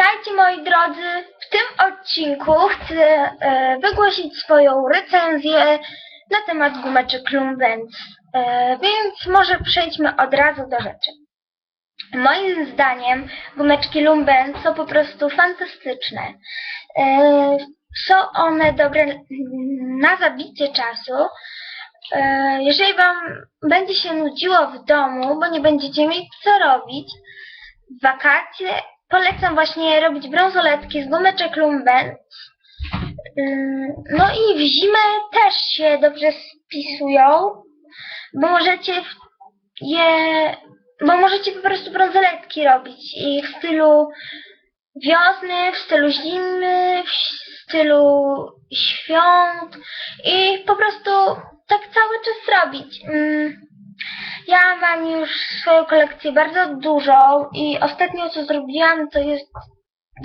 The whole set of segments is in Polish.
Witajcie moi drodzy. W tym odcinku chcę e, wygłosić swoją recenzję na temat gumeczek Lumbens. E, więc może przejdźmy od razu do rzeczy. Moim zdaniem gumeczki Lumbens są po prostu fantastyczne. E, są one dobre na zabicie czasu. E, jeżeli Wam będzie się nudziło w domu, bo nie będziecie mieć co robić, w wakacje polecam właśnie robić brązoletki z gumeczek Lumbens. Ym, No i w zimę też się dobrze spisują, bo możecie je, bo możecie po prostu brązoletki robić i w stylu wiosny, w stylu zimy, w stylu świąt i po prostu tak cały czas robić. Ja mam już swoją kolekcję bardzo dużą i ostatnio co zrobiłam to jest,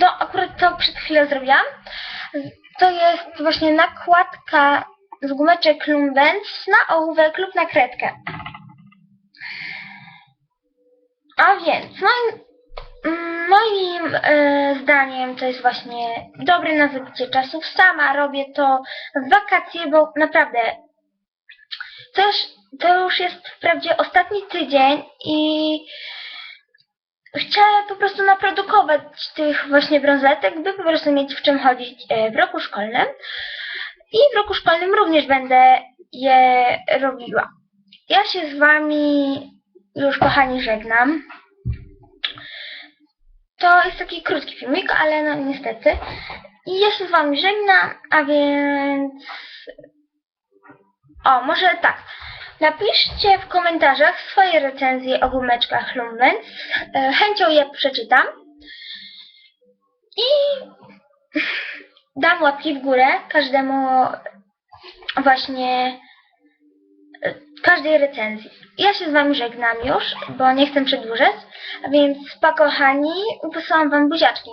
no akurat to przed chwilą zrobiłam, to jest właśnie nakładka z gumeczek Lumbens na ołówek lub na kredkę. A więc moim, moim e, zdaniem to jest właśnie dobre na zabicie czasu. Sama robię to w wakacje, bo naprawdę też to już jest wprawdzie ostatni tydzień i chciałam po prostu naprodukować tych właśnie brązetek, by po prostu mieć w czym chodzić e, w roku szkolnym. I w roku szkolnym również będę je robiła. Ja się z Wami już kochani żegnam. To jest taki krótki filmik, ale no niestety. I ja się z Wami żegnam, a więc... O, może tak. Napiszcie w komentarzach swoje recenzje o gumeczkach Lumbens. E, Chęcią je przeczytam. I dam łapki w górę każdemu właśnie e, każdej recenzji. Ja się z Wami żegnam już, bo nie chcę przedłużać. A więc pa kochani, wysyłam Wam buziaczki.